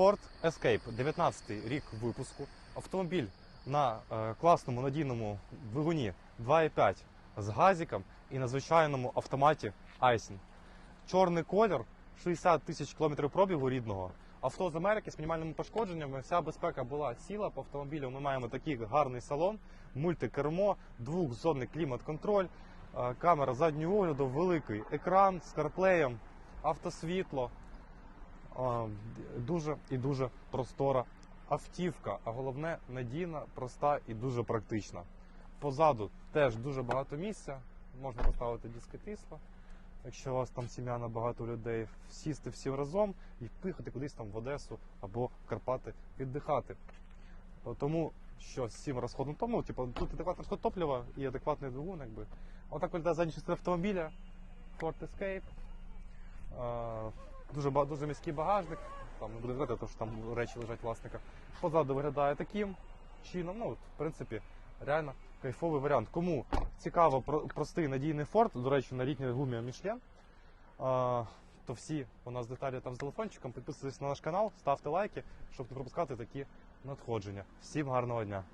Ford Escape, 19 й рік випуску. Автомобіль на е, класному надійному двигуні 2.5 з газиком і на звичайному автоматі Айсін. Чорний колір, 60 тисяч кілометрів пробігу рідного. Авто з Америки з мінімальними пошкодженнями. Вся безпека була ціла. По автомобілю ми маємо такий гарний салон, мультикермо, двохзонний клімат-контроль, е, камера заднього огляду, великий екран з карплеєм, автосвітло. Е, Дуже і дуже простора автівка, а головне надійна, проста і дуже практична. Позаду теж дуже багато місця. Можна поставити диски тисла, якщо у вас там сім'я на багато людей, сісти всім разом і поїхати кудись там в Одесу або в Карпати віддихати. Тому що з розходом тому, типу, тут адекватний розход топлива і адекватний двигун, якби. Отак виглядає задня частина автомобіля, Ford Escape. Дуже, дуже міський багажник. Там не буде видати, тому що там речі лежать власника. Позаду виглядає таким чином. Ну, от, в принципі, реально кайфовий варіант. Кому цікаво про- простий надійний Ford, до речі, на літній гумі а, то всі у нас деталі там з телефончиком. Підписуйтесь на наш канал, ставте лайки, щоб не пропускати такі надходження. Всім гарного дня!